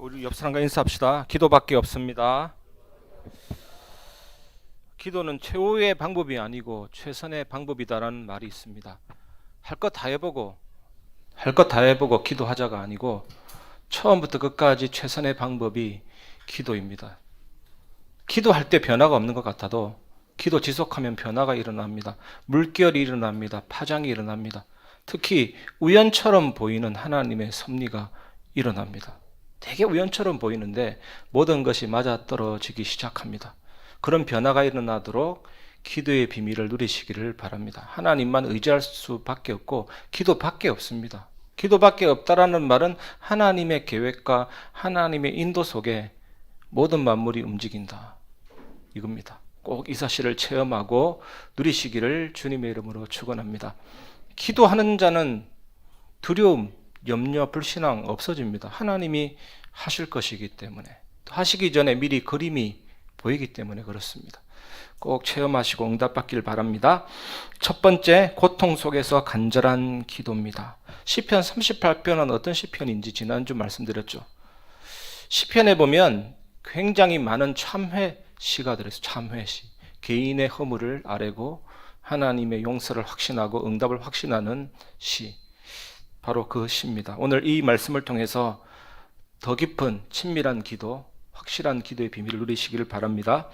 우리 옆 사람과 인사합시다. 기도밖에 없습니다. 기도는 최후의 방법이 아니고 최선의 방법이다라는 말이 있습니다. 할 것 다 해보고 할 것 다 해보고 기도하자가 아니고 처음부터 끝까지 최선의 방법이 기도입니다. 기도할 때 변화가 없는 것 같아도 기도 지속하면 변화가 일어납니다. 물결이 일어납니다. 파장이 일어납니다. 특히 우연처럼 보이는 하나님의 섭리가 일어납니다. 되게 우연처럼 보이는데 모든 것이 맞아떨어지기 시작합니다. 그런 변화가 일어나도록 기도의 비밀을 누리시기를 바랍니다. 하나님만 의지할 수밖에 없고 기도밖에 없습니다. 기도밖에 없다라는 말은 하나님의 계획과 하나님의 인도 속에 모든 만물이 움직인다. 이겁니다. 꼭 이 사실을 체험하고 누리시기를 주님의 이름으로 축원합니다. 기도하는 자는 두려움, 염려, 불신앙 없어집니다. 하나님이 하실 것이기 때문에 하시기 전에 미리 그림이 보이기 때문에 그렇습니다. 꼭 체험하시고 응답받기를 바랍니다. 첫 번째, 고통 속에서 간절한 기도입니다. 시편 38편은 어떤 시편인지 지난주 말씀드렸죠. 시편에 보면 굉장히 많은 참회 시가 들어있어요. 참회 시. 개인의 허물을 아뢰고 하나님의 용서를 확신하고 응답을 확신하는 시. 바로 그 시입니다. 오늘 이 말씀을 통해서 더 깊은 친밀한 기도, 확실한 기도의 비밀을 누리시기를 바랍니다.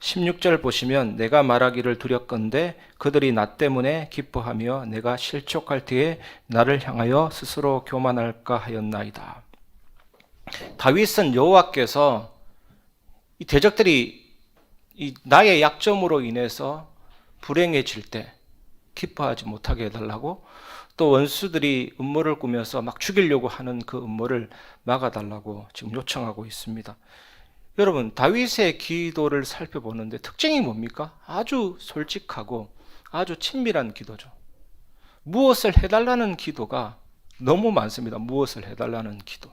16절 보시면 내가 말하기를 두렵건대 그들이 나 때문에 기뻐하며 내가 실족할 때에 나를 향하여 스스로 교만할까 하였나이다. 다윗은 여호와께서 이 대적들이 이 나의 약점으로 인해서 불행해질 때 기뻐하지 못하게 해달라고 또 원수들이 음모를 꾸며서 막 죽이려고 하는 그 음모를 막아달라고 지금 요청하고 있습니다. 여러분 다윗의 기도를 살펴보는데 특징이 뭡니까? 아주 솔직하고 아주 친밀한 기도죠. 무엇을 해달라는 기도가 너무 많습니다. 무엇을 해달라는 기도.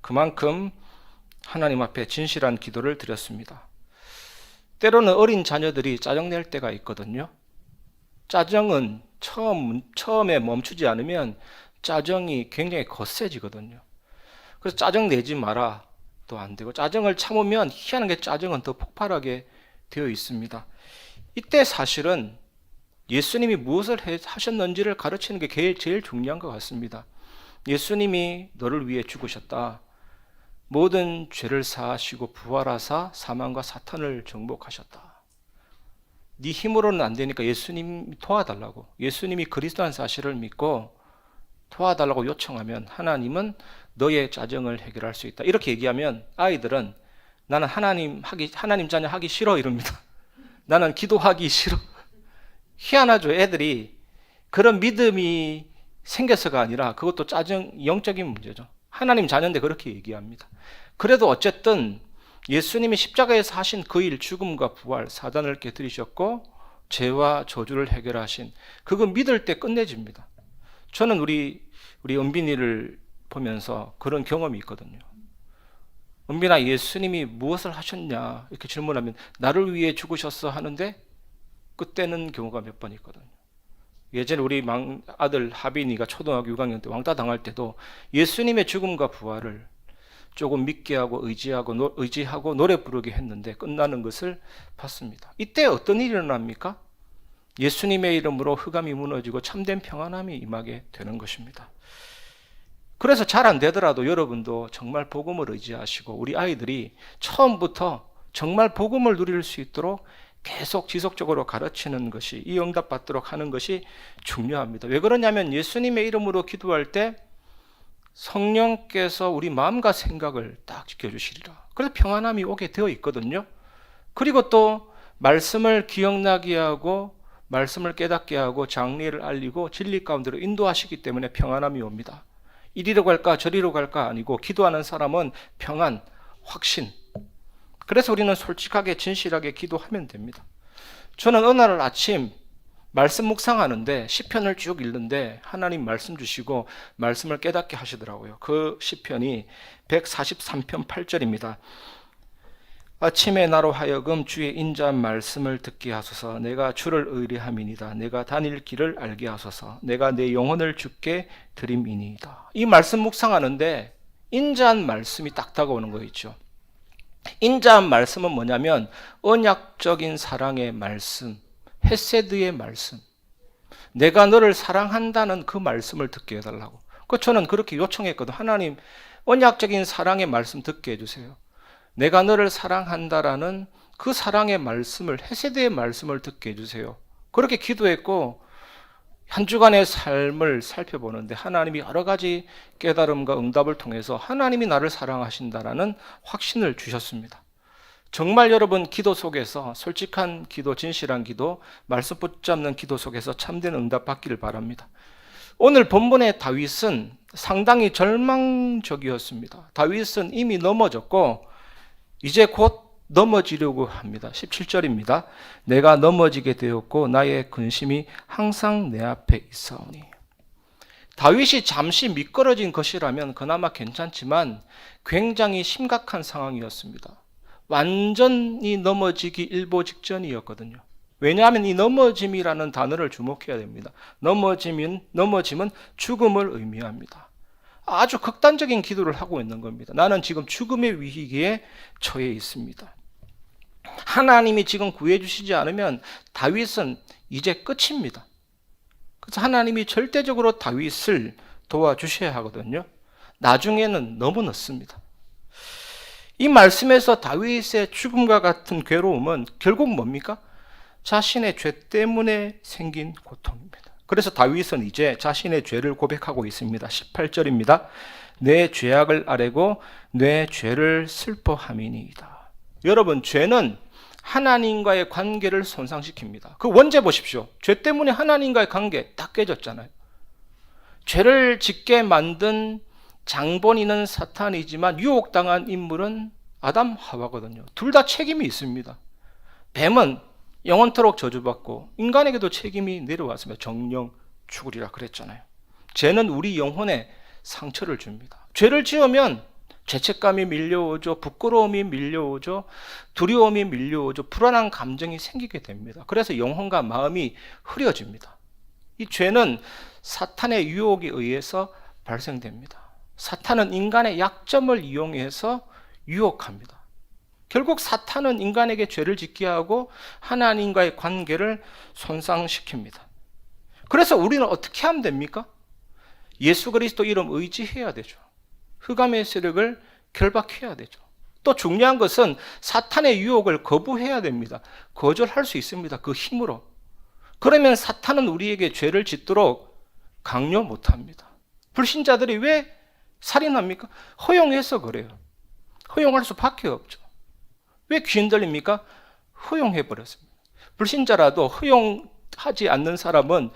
그만큼 하나님 앞에 진실한 기도를 드렸습니다. 때로는 어린 자녀들이 짜증낼 때가 있거든요. 짜증은 처음, 처음에 멈추지 않으면 짜증이 굉장히 거세지거든요. 그래서 짜증 내지 마라. 도안 되고 짜증을 참으면 희한한 게 짜증은 더 폭발하게 되어 있습니다. 이때 사실은 예수님이 무엇을 하셨는지를 가르치는 게 제일, 제일 중요한 것 같습니다. 예수님이 너를 위해 죽으셨다. 모든 죄를 사하시고 부활하사 사망과 사탄을 정복하셨다. 네 힘으로는 안 되니까 예수님 도와달라고. 예수님이 그리스도한 사실을 믿고 도와달라고 요청하면 하나님은 너의 짜증을 해결할 수 있다. 이렇게 얘기하면 아이들은 나는 하나님 하기 하나님 자녀 하기 싫어 이럽니다. 나는 기도하기 싫어. 희한하죠. 애들이 그런 믿음이 생겨서가 아니라 그것도 짜증 영적인 문제죠. 하나님 자녀인데 그렇게 얘기합니다. 그래도 어쨌든 예수님이 십자가에서 하신 그 일, 죽음과 부활, 사단을 깨뜨리셨고 죄와 저주를 해결하신 그거 믿을 때 끝내집니다. 저는 우리 우리 은빈이를 보면서 그런 경험이 있거든요. 은빈아 예수님이 무엇을 하셨냐 이렇게 질문하면 나를 위해 죽으셨어 하는데 그때는 경우가 몇 번 있거든요. 예전에 우리 아들 하빈이가 초등학교 6학년 때 왕따 당할 때도 예수님의 죽음과 부활을 조금 믿게 하고 의지하고 노, 의지하고 노래 부르게 했는데 끝나는 것을 봤습니다. 이때 어떤 일이 일어납니까? 예수님의 이름으로 흑암이 무너지고 참된 평안함이 임하게 되는 것입니다. 그래서 잘 안 되더라도 여러분도 정말 복음을 의지하시고 우리 아이들이 처음부터 정말 복음을 누릴 수 있도록 계속 지속적으로 가르치는 것이 이 응답 받도록 하는 것이 중요합니다. 왜 그러냐면 예수님의 이름으로 기도할 때 성령께서 우리 마음과 생각을 딱 지켜주시리라. 그래서 평안함이 오게 되어 있거든요. 그리고 또 말씀을 기억나게 하고 말씀을 깨닫게 하고 장리를 알리고 진리 가운데로 인도하시기 때문에 평안함이 옵니다. 이리로 갈까 저리로 갈까 아니고 기도하는 사람은 평안, 확신. 그래서 우리는 솔직하게 진실하게 기도하면 됩니다. 저는 어느 날 아침 말씀 묵상하는데 시편을 쭉 읽는데 하나님 말씀 주시고 말씀을 깨닫게 하시더라고요. 그 시편이 143편 8절입니다. 아침에 나로 하여금 주의 인자한 말씀을 듣게 하소서 내가 주를 의뢰함이니다 내가 다닐 길을 알게 하소서 내가 내 영혼을 주께 드림이니이다 이 말씀 묵상하는데 인자한 말씀이 딱 다가오는 거 있죠. 인자한 말씀은 뭐냐면 언약적인 사랑의 말씀, 헤세드의 말씀. 내가 너를 사랑한다는 그 말씀을 듣게 해달라고. 그 저는 그렇게 요청했거든. 하나님, 언약적인 사랑의 말씀 듣게 해주세요. 내가 너를 사랑한다라는 그 사랑의 말씀을 헤세드의 말씀을 듣게 해주세요. 그렇게 기도했고 한 주간의 삶을 살펴보는데 하나님이 여러 가지 깨달음과 응답을 통해서 하나님이 나를 사랑하신다라는 확신을 주셨습니다. 정말 여러분 기도 속에서 솔직한 기도, 진실한 기도, 말씀 붙잡는 기도 속에서 참된 응답 받기를 바랍니다. 오늘 본문의 다윗은 상당히 절망적이었습니다. 다윗은 이미 넘어졌고 이제 곧 넘어지려고 합니다. 17절입니다. 내가 넘어지게 되었고 나의 근심이 항상 내 앞에 있사오니. 다윗이 잠시 미끄러진 것이라면 그나마 괜찮지만 굉장히 심각한 상황이었습니다. 완전히 넘어지기 일보 직전이었거든요. 왜냐하면 이 넘어짐이라는 단어를 주목해야 됩니다. 넘어짐은 넘어짐은 죽음을 의미합니다. 아주 극단적인 기도를 하고 있는 겁니다. 나는 지금 죽음의 위기에 처해 있습니다. 하나님이 지금 구해주시지 않으면 다윗은 이제 끝입니다. 그래서 하나님이 절대적으로 다윗을 도와주셔야 하거든요. 나중에는 너무 늦습니다. 이 말씀에서 다윗의 죽음과 같은 괴로움은 결국 뭡니까? 자신의 죄 때문에 생긴 고통입니다. 그래서 다윗은 이제 자신의 죄를 고백하고 있습니다. 18절입니다. 내 죄악을 아뢰고 내 죄를 슬퍼함이니이다. 여러분, 죄는 하나님과의 관계를 손상시킵니다. 그 원죄 보십시오. 죄 때문에 하나님과의 관계 딱 깨졌잖아요. 죄를 짓게 만든 장본인은 사탄이지만 유혹당한 인물은 아담 하와거든요. 둘 다 책임이 있습니다. 뱀은 영원토록 저주받고 인간에게도 책임이 내려왔습니다. 정령 죽으리라 그랬잖아요. 죄는 우리 영혼에 상처를 줍니다. 죄를 지으면 죄책감이 밀려오죠. 부끄러움이 밀려오죠. 두려움이 밀려오죠. 불안한 감정이 생기게 됩니다. 그래서 영혼과 마음이 흐려집니다. 이 죄는 사탄의 유혹에 의해서 발생됩니다. 사탄은 인간의 약점을 이용해서 유혹합니다. 결국 사탄은 인간에게 죄를 짓게 하고 하나님과의 관계를 손상시킵니다. 그래서 우리는 어떻게 하면 됩니까? 예수 그리스도 이름 의지해야 되죠. 흑암의 세력을 결박해야 되죠. 또 중요한 것은 사탄의 유혹을 거부해야 됩니다. 거절할 수 있습니다. 그 힘으로. 그러면 사탄은 우리에게 죄를 짓도록 강요 못 합니다. 불신자들이 왜 살인합니까? 허용해서 그래요. 허용할 수밖에 없죠. 왜 귀신 들립니까? 허용해 버렸습니다. 불신자라도 허용하지 않는 사람은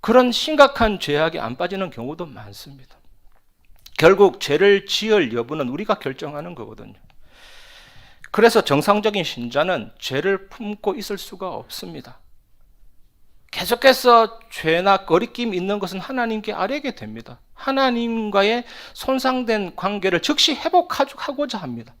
그런 심각한 죄악에 안 빠지는 경우도 많습니다. 결국 죄를 지을 여부는 우리가 결정하는 거거든요. 그래서 정상적인 신자는 죄를 품고 있을 수가 없습니다. 계속해서 죄나 거리낌 있는 것은 하나님께 아뢰게 됩니다. 하나님과의 손상된 관계를 즉시 회복하고자 합니다.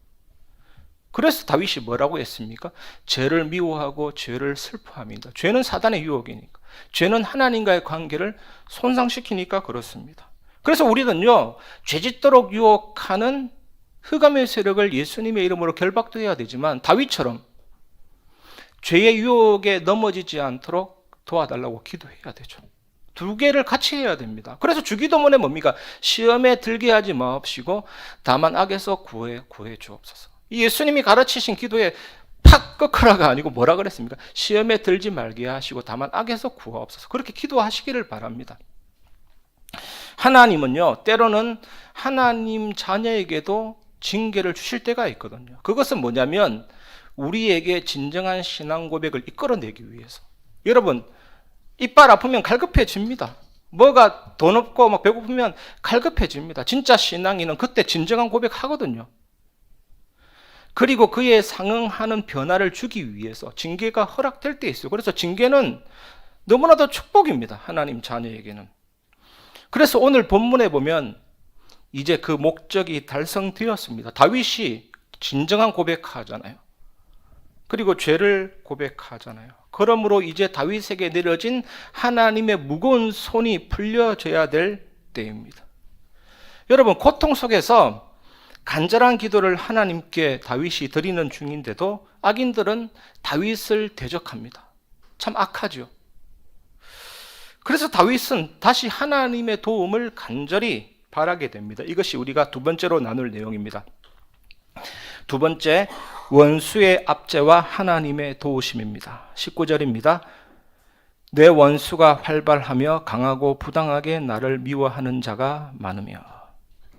그래서 다윗이 뭐라고 했습니까? 죄를 미워하고 죄를 슬퍼합니다. 죄는 사단의 유혹이니까. 죄는 하나님과의 관계를 손상시키니까 그렇습니다. 그래서 우리는요, 죄 짓도록 유혹하는 흑암의 세력을 예수님의 이름으로 결박도 해야 되지만 다윗처럼 죄의 유혹에 넘어지지 않도록 도와달라고 기도해야 되죠. 두 개를 같이 해야 됩니다. 그래서 주기도문에 뭡니까? 시험에 들게 하지 마옵시고 다만 악에서 구해 구해 주옵소서. 예수님이 가르치신 기도에 팍 꺾으라가 아니고 뭐라 그랬습니까? 시험에 들지 말게 하시고 다만 악에서 구하옵소서. 그렇게 기도하시기를 바랍니다. 하나님은요, 때로는 하나님 자녀에게도 징계를 주실 때가 있거든요. 그것은 뭐냐면 우리에게 진정한 신앙 고백을 이끌어내기 위해서. 여러분, 이빨 아프면 갈급해집니다. 뭐가 돈 없고 막 배고프면 갈급해집니다. 진짜 신앙인은 그때 진정한 고백하거든요. 그리고 그에 상응하는 변화를 주기 위해서 징계가 허락될 때 있어요. 그래서 징계는 너무나도 축복입니다. 하나님 자녀에게는. 그래서 오늘 본문에 보면 이제 그 목적이 달성되었습니다. 다윗이 진정한 고백하잖아요. 그리고 죄를 고백하잖아요. 그러므로 이제 다윗에게 내려진 하나님의 무거운 손이 풀려져야 될 때입니다. 여러분 고통 속에서 간절한 기도를 하나님께 다윗이 드리는 중인데도 악인들은 다윗을 대적합니다. 참 악하죠. 그래서 다윗은 다시 하나님의 도움을 간절히 바라게 됩니다. 이것이 우리가 두 번째로 나눌 내용입니다. 두 번째, 원수의 압제와 하나님의 도우심입니다. 19절입니다. 내 원수가 활발하며 강하고 부당하게 나를 미워하는 자가 많으며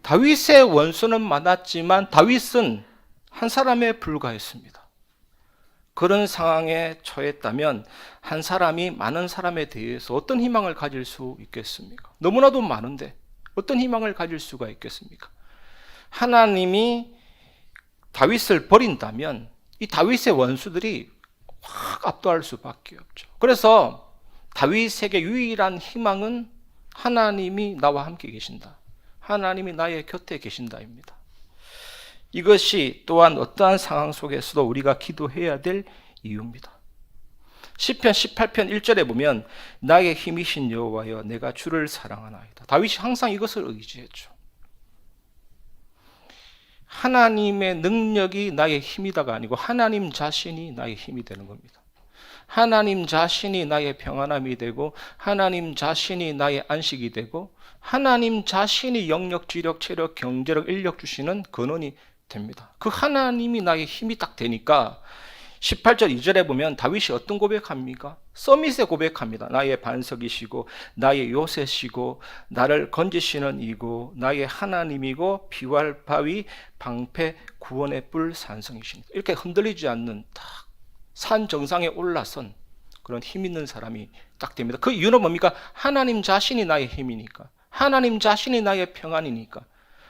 다윗의 원수는 많았지만 다윗은 한 사람에 불과했습니다. 그런 상황에 처했다면 한 사람이 많은 사람에 대해서 어떤 희망을 가질 수 있겠습니까? 너무나도 많은데 어떤 희망을 가질 수가 있겠습니까? 하나님이 다윗을 버린다면 이 다윗의 원수들이 확 압도할 수밖에 없죠. 그래서 다윗에게 유일한 희망은 하나님이 나와 함께 계신다. 하나님이 나의 곁에 계신다입니다. 이것이 또한 어떠한 상황 속에서도 우리가 기도해야 될 이유입니다. 시편 18편 1절에 보면 나의 힘이신 여호와여 내가 주를 사랑하나이다. 다윗이 항상 이것을 의지했죠. 하나님의 능력이 나의 힘이다가 아니고 하나님 자신이 나의 힘이 되는 겁니다. 하나님 자신이 나의 평안함이 되고 하나님 자신이 나의 안식이 되고 하나님 자신이 영역, 지력, 체력, 경제력, 인력 주시는 근원이 됩니다. 그 하나님이 나의 힘이 딱 되니까 18절 2절에 보면 다윗이 어떤 고백합니까? 서밋에 고백합니다. 나의 반석이시고 나의 요새시고 나를 건지시는 이고 나의 하나님이고 비활 바위 방패 구원의 뿔 산성이신 이렇게 흔들리지 않는 딱 산 정상에 올라선 그런 힘 있는 사람이 딱 됩니다. 그 이유는 뭡니까? 하나님 자신이 나의 힘이니까 하나님 자신이 나의 평안이니까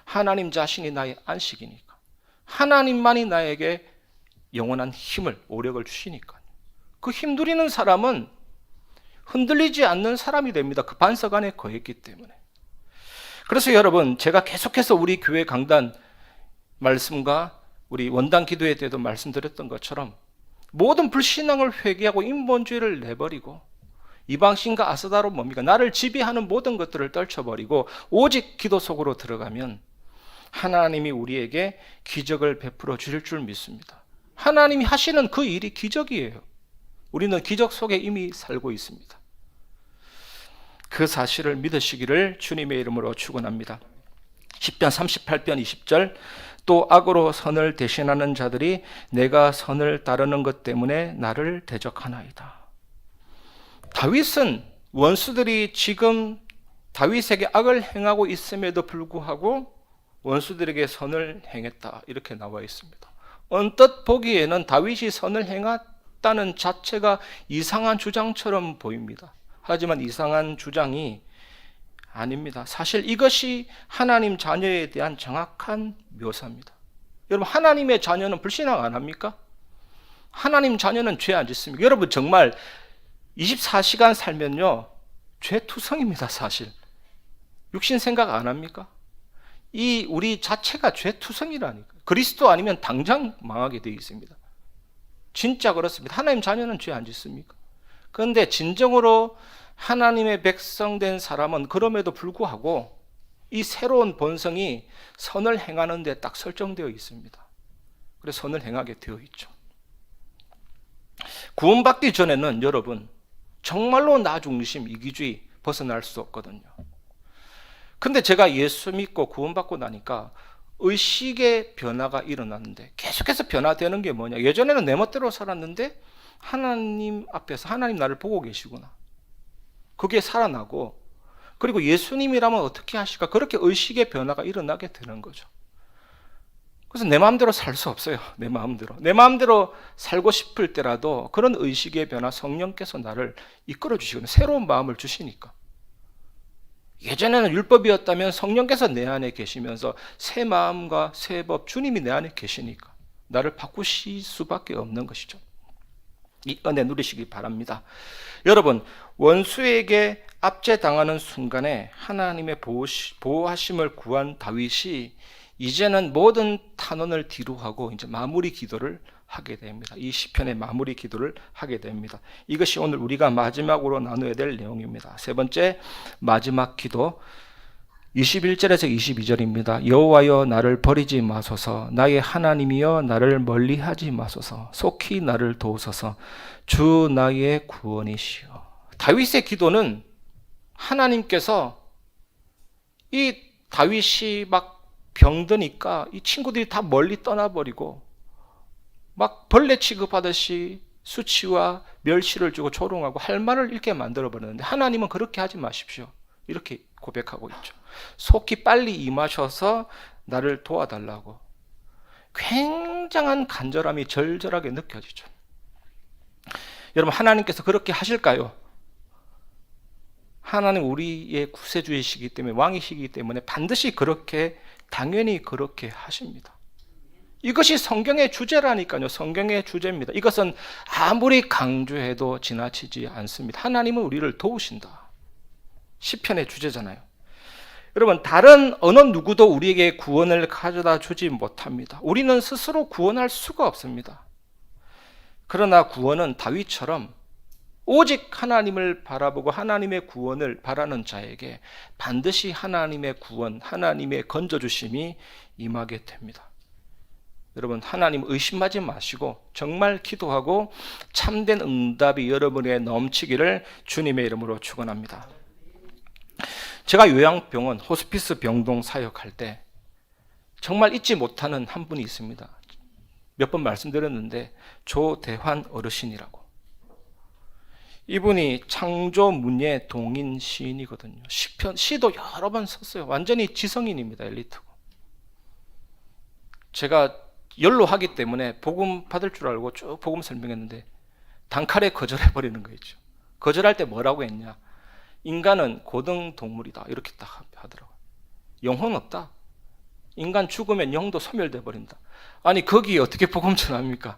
하나님 자신이 나의 안식이니까 하나님만이 나에게 영원한 힘을 오력을 주시니까 그 힘들이는 사람은 흔들리지 않는 사람이 됩니다. 그 반석 안에 거했기 때문에. 그래서 여러분 제가 계속해서 우리 교회 강단 말씀과 우리 원당 기도회 때도 말씀드렸던 것처럼 모든 불신앙을 회개하고 인본주의를 내버리고 이방신과 아스다로 뭡니까? 나를 지배하는 모든 것들을 떨쳐버리고 오직 기도 속으로 들어가면 하나님이 우리에게 기적을 베풀어 주실 줄 믿습니다. 하나님이 하시는 그 일이 기적이에요. 우리는 기적 속에 이미 살고 있습니다. 그 사실을 믿으시기를 주님의 이름으로 축원합니다. 10편 38편 20절 또 악으로 선을 대신하는 자들이 내가 선을 따르는 것 때문에 나를 대적하나이다. 다윗은 원수들이 지금 다윗에게 악을 행하고 있음에도 불구하고 원수들에게 선을 행했다. 이렇게 나와 있습니다. 언뜻 보기에는 다윗이 선을 행했다는 자체가 이상한 주장처럼 보입니다. 하지만 이상한 주장이 아닙니다. 사실 이것이 하나님 자녀에 대한 정확한 묘사입니다. 여러분, 하나님의 자녀는 불신앙 안 합니까? 하나님 자녀는 죄 안 짓습니까? 여러분, 정말 24시간 살면요, 죄 투성입니다, 사실. 육신 생각 안 합니까? 이 우리 자체가 죄 투성이라니까. 그리스도 아니면 당장 망하게 되어 있습니다. 진짜 그렇습니다. 하나님 자녀는 죄 안 짓습니까? 그런데 진정으로 하나님의 백성 된 사람은 그럼에도 불구하고 이 새로운 본성이 선을 행하는 데 딱 설정되어 있습니다. 그래서 선을 행하게 되어 있죠. 구원받기 전에는 여러분 정말로 나 중심 이기주의 벗어날 수 없거든요. 근데 제가 예수 믿고 구원받고 나니까 의식의 변화가 일어났는데 계속해서 변화되는 게 뭐냐? 예전에는 내 멋대로 살았는데 하나님 앞에서 하나님 나를 보고 계시구나. 그게 살아나고 그리고 예수님이라면 어떻게 하실까? 그렇게 의식의 변화가 일어나게 되는 거죠. 그래서 내 마음대로 살 수 없어요. 내 마음대로. 내 마음대로 살고 싶을 때라도 그런 의식의 변화 성령께서 나를 이끌어 주시거든요. 새로운 마음을 주시니까. 예전에는 율법이었다면 성령께서 내 안에 계시면서 새 마음과 새 법, 주님이 내 안에 계시니까 나를 바꾸실 수밖에 없는 것이죠. 이 은혜 누리시기 바랍니다. 여러분, 원수에게 압제당하는 순간에 하나님의 보호하심을 구한 다윗이 이제는 모든 탄원을 뒤로 하고 이제 마무리 기도를 하게 됩니다. 이 시편의 마무리 기도를 하게 됩니다. 이것이 오늘 우리가 마지막으로 나눠야 될 내용입니다. 세 번째 마지막 기도 21절에서 22절입니다. 여호와여 나를 버리지 마소서 나의 하나님이여 나를 멀리하지 마소서 속히 나를 도우소서 주 나의 구원이시여. 다윗의 기도는 하나님께서 이 다윗이 막 병드니까 이 친구들이 다 멀리 떠나버리고 막 벌레 취급하듯이 수치와 멸시를 주고 조롱하고 할 말을 잃게 만들어 버렸는데 하나님은 그렇게 하지 마십시오. 이렇게 고백하고 있죠. 속히 빨리 임하셔서 나를 도와달라고. 굉장한 간절함이 절절하게 느껴지죠. 여러분 하나님께서 그렇게 하실까요? 하나님 우리의 구세주이시기 때문에 왕이시기 때문에 반드시 그렇게 당연히 그렇게 하십니다. 이것이 성경의 주제라니까요. 성경의 주제입니다. 이것은 아무리 강조해도 지나치지 않습니다. 하나님은 우리를 도우신다. 시편의 주제잖아요. 여러분 다른 어느 누구도 우리에게 구원을 가져다 주지 못합니다. 우리는 스스로 구원할 수가 없습니다. 그러나 구원은 다윗처럼 오직 하나님을 바라보고 하나님의 구원을 바라는 자에게 반드시 하나님의 구원, 하나님의 건져 주심이 임하게 됩니다. 여러분 하나님 의심하지 마시고 정말 기도하고 참된 응답이 여러분에 넘치기를 주님의 이름으로 축원합니다. 제가 요양병원 호스피스 병동 사역할 때 정말 잊지 못하는 한 분이 있습니다. 몇 번 말씀드렸는데 조대환 어르신이라고. 이분이 창조 문예 동인 시인이거든요. 시편 시도 여러 번 썼어요. 완전히 지성인입니다. 엘리트고. 제가 연로하기 때문에 복음 받을 줄 알고 쭉 복음 설명했는데 단칼에 거절해 버리는 거 있죠. 거절할 때 뭐라고 했냐? 인간은 고등 동물이다. 이렇게 딱 하더라고요. 영혼 없다. 인간 죽으면 영도 소멸돼 버린다. 아니 거기에 어떻게 복음 전합니까?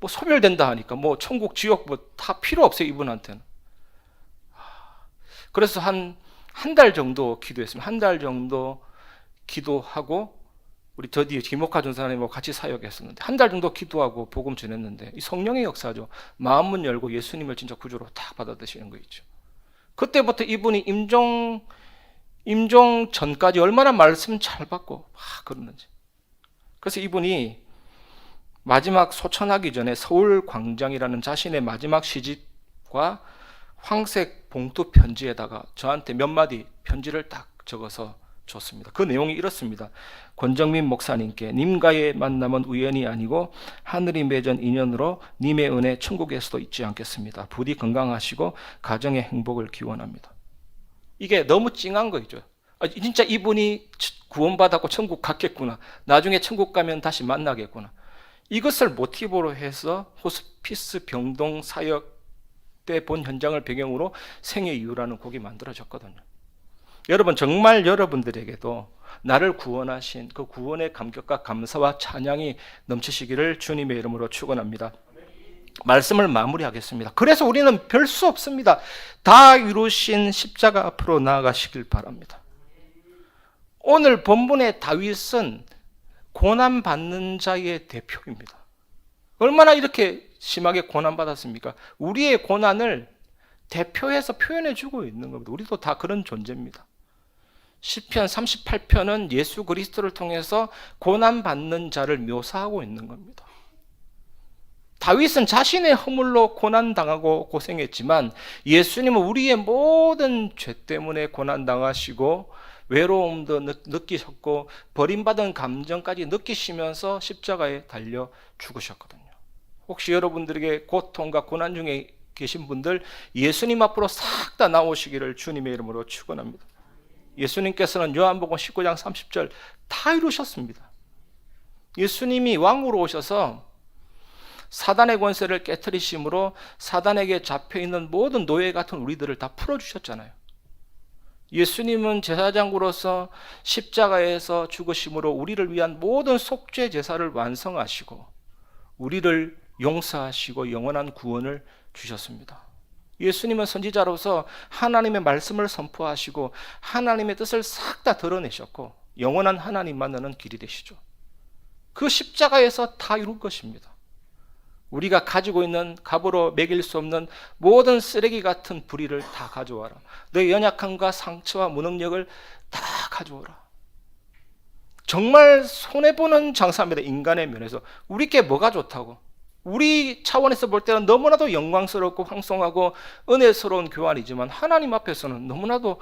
뭐 소멸된다 하니까 뭐 천국 지옥 뭐 다 필요 없어요 이분한테는. 그래서 한 한 달 정도 기도했습니다. 한 달 정도 기도하고 우리 저 뒤에 김옥하 전사님하고 같이 사역했었는데 한 달 정도 기도하고 복음 전했는데 이 성령의 역사죠. 마음 문 열고 예수님을 진짜 구주로 딱 받아드시는 거 있죠. 그때부터 이분이 임종 임종 전까지 얼마나 말씀 잘 받고 막 그러는지. 그래서 이분이 마지막 소천하기 전에 서울 광장이라는 자신의 마지막 시집과 황색 봉투 편지에다가 저한테 몇 마디 편지를 딱 적어서 줬습니다. 그 내용이 이렇습니다. 권정민 목사님께 님과의 만남은 우연이 아니고 하늘이 맺은 인연으로 님의 은혜 천국에서도 잊지 않겠습니다. 부디 건강하시고 가정의 행복을 기원합니다. 이게 너무 찡한 거죠. 아, 진짜 이분이 구원받았고 천국 갔겠구나. 나중에 천국 가면 다시 만나겠구나. 이것을 모티브로 해서 호스피스 병동 사역 때 본 현장을 배경으로 생의 이유라는 곡이 만들어졌거든요. 여러분 정말 여러분들에게도 나를 구원하신 그 구원의 감격과 감사와 찬양이 넘치시기를 주님의 이름으로 축원합니다. 말씀을 마무리하겠습니다. 그래서 우리는 별 수 없습니다. 다 이루신 십자가 앞으로 나아가시길 바랍니다. 오늘 본문의 다윗은 고난 받는 자의 대표입니다. 얼마나 이렇게 심하게 고난 받았습니까? 우리의 고난을 대표해서 표현해 주고 있는 겁니다. 우리도 다 그런 존재입니다. 시편 38편은 예수 그리스도를 통해서 고난 받는 자를 묘사하고 있는 겁니다. 다윗은 자신의 허물로 고난 당하고 고생했지만 예수님은 우리의 모든 죄 때문에 고난 당하시고 외로움도 느끼셨고 버림받은 감정까지 느끼시면서 십자가에 달려 죽으셨거든요. 혹시 여러분들에게 고통과 고난 중에 계신 분들 예수님 앞으로 싹 다 나오시기를 주님의 이름으로 축원합니다. 예수님께서는 요한복음 19장 30절 다 이루셨습니다. 예수님이 왕으로 오셔서 사단의 권세를 깨뜨리심으로 사단에게 잡혀 있는 모든 노예 같은 우리들을 다 풀어 주셨잖아요. 예수님은 제사장으로서 십자가에서 죽으심으로 우리를 위한 모든 속죄 제사를 완성하시고 우리를 용서하시고 영원한 구원을 주셨습니다. 예수님은 선지자로서 하나님의 말씀을 선포하시고 하나님의 뜻을 싹 다 드러내셨고 영원한 하나님 만나는 길이 되시죠. 그 십자가에서 다 이룰 것입니다. 우리가 가지고 있는 값으로 매길 수 없는 모든 쓰레기 같은 불의를 다 가져와라. 내 연약함과 상처와 무능력을 다 가져오라. 정말 손해보는 장사입니다. 인간의 면에서. 우리께 뭐가 좋다고? 우리 차원에서 볼 때는 너무나도 영광스럽고 황송하고 은혜스러운 교환이지만 하나님 앞에서는 너무나도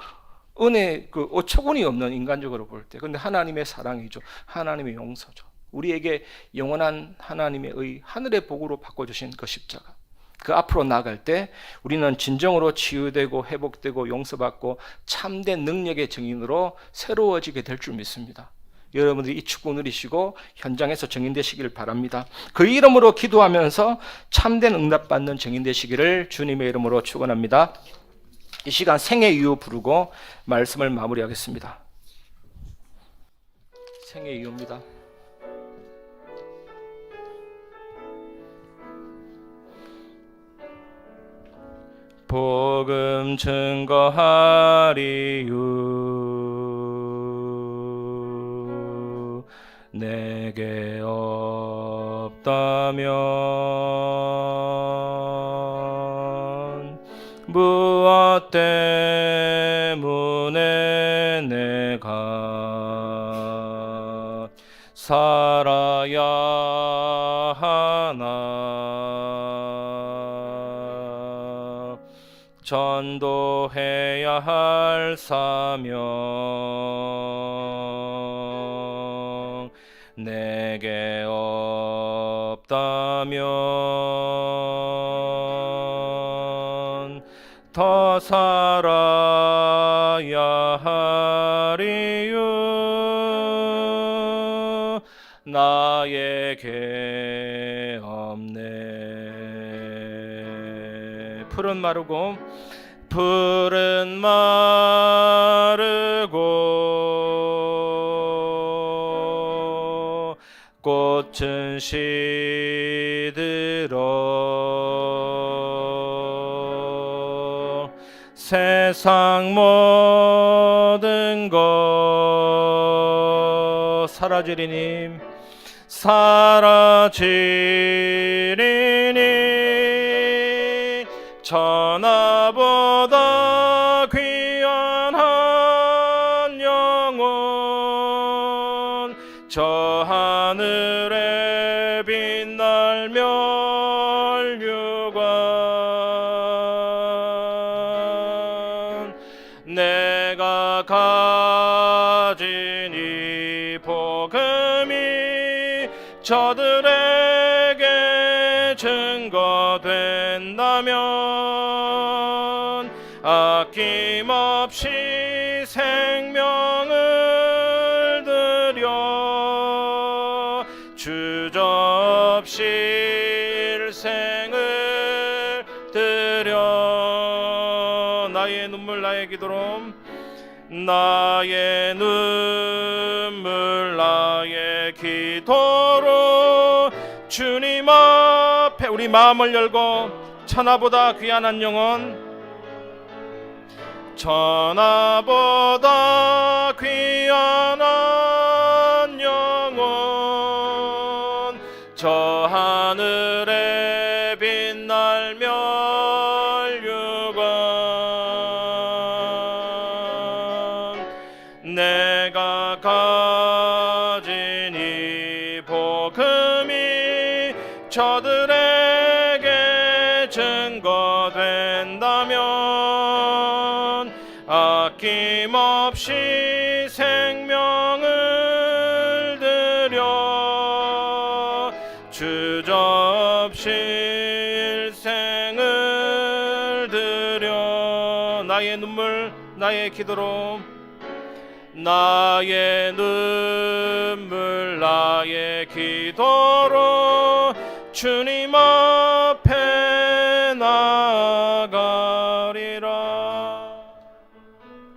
은혜 그 어처구니 없는 인간적으로 볼 때. 근데 하나님의 사랑이죠. 하나님의 용서죠. 우리에게 영원한 하나님의 의 하늘의 복으로 바꿔 주신 그 십자가. 그 앞으로 나아갈 때 우리는 진정으로 치유되고 회복되고 용서받고 참된 능력의 증인으로 새로워지게 될 줄 믿습니다. 여러분들이 이 축복 누리시고 현장에서 증인되시기를 바랍니다. 그 이름으로 기도하면서 참된 응답받는 증인되시기를 주님의 이름으로 축원합니다. 이 시간 생애 이유 부르고 말씀을 마무리하겠습니다. 생애 이유입니다. 복음 증거하리유 내게 없다면 무엇 때문에 내가 살아야 하나? 전도해야 할 사명 내게 없다면 더 살아야 하리유 나에게 없네. 푸른 마르고 푸른 마 시들어 세상 모든 것 사라지리니 사라지리 아낌없이 생명을 들여 주저없이 일생을 들여 나의 눈물 나의 기도로 나의 눈물 나의 기도로 주님 앞에 우리 마음을 열고 천하보다 귀한 한 영혼 천하보다 귀한 한 영혼 저 하늘에 빛날 멸류관. 내가 가 없이 생명을 들여 주저없이 일생을 들여 나의 눈물 나의 기도로. 나의 눈물 나의 기도로 주님 앞